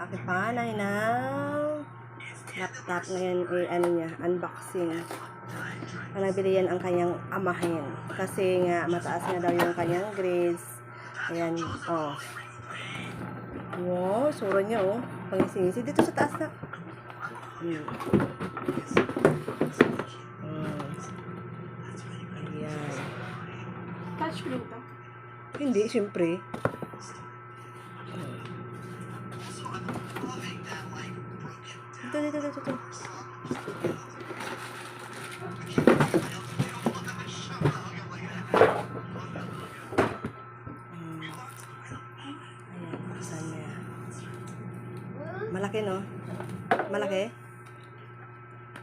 aking panganay ng laptop ngayon eh, ano niya, unboxing. Ang nabili yan ang kanyang amahin. Kasi nga, mataas nga daw yung kanyang grades. Ayan, oh. Wow, sura niya, oh. Pangisingisi. Dito sa taas na. Hmm. Hmm. Ayan. Touchscreen to. Hindi, siyempre. Dito, dito, dito, dito. Hmm. Malaki, no? Malaki?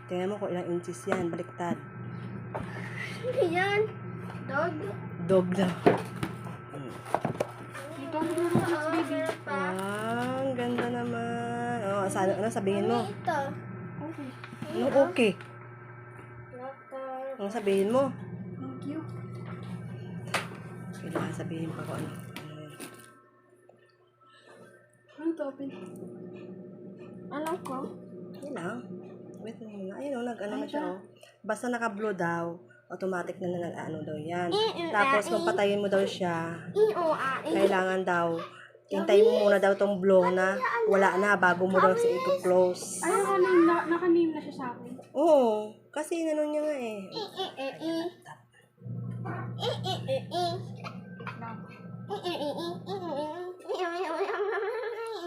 Tingnan mo kung ilang inches yan. Baliktad. Ano yan? Dog? Dog. Hmm. Dito naglalabas, baby. Ah, sa, ano sabihin mo? Ito. Okay. Ano okay? Ano sabihin mo? Thank you. Kailangan sabihin pa ko ano. ano to? Alam ko. Yun lang. Wait mo muna. Ayun, oh, nag ano na siya, oh. Basta naka-blue daw, automatic na na ano daw yan. Tapos, kung patayin mo daw siya, kailangan daw, hintayin mo muna daw tong blue na wala na bago mo daw siya i-close. Ay, naka-name na, naka-name na siya sa akin. Oo, kasi inano niya nga eh.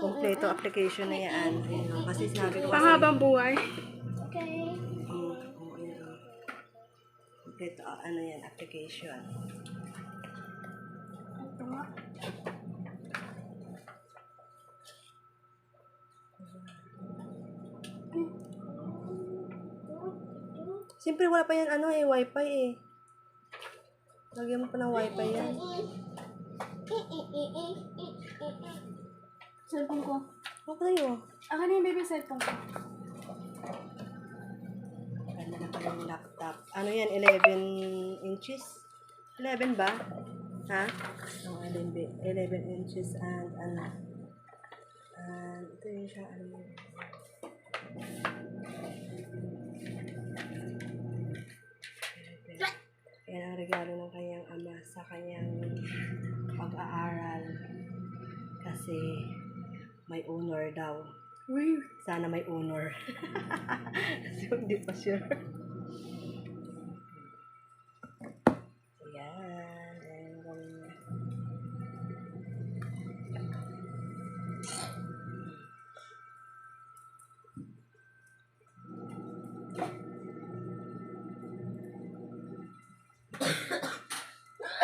Kompleto application na yan. Kasi sabi ko kasi, Panghabang buhay. Mm, oh. Kompleto, ah, ano yan, application. Siyempre, wala pa yan, ano eh, wifi eh. Lagyan mo pa ng wifi yan. Cellphone ko. Huwag tayo. Akin na yung baby cellphone ko. Ganda na pala yung laptop. Ano yan, 11 inches? 11 ba? Ha? Oh, 11, bi- 11 inches and ano. And ito yung siya, ano regalo ng kanyang ama sa kanyang pag-aaral. Kasi may honor daw. Sana may honor. Kasi hindi pa sure.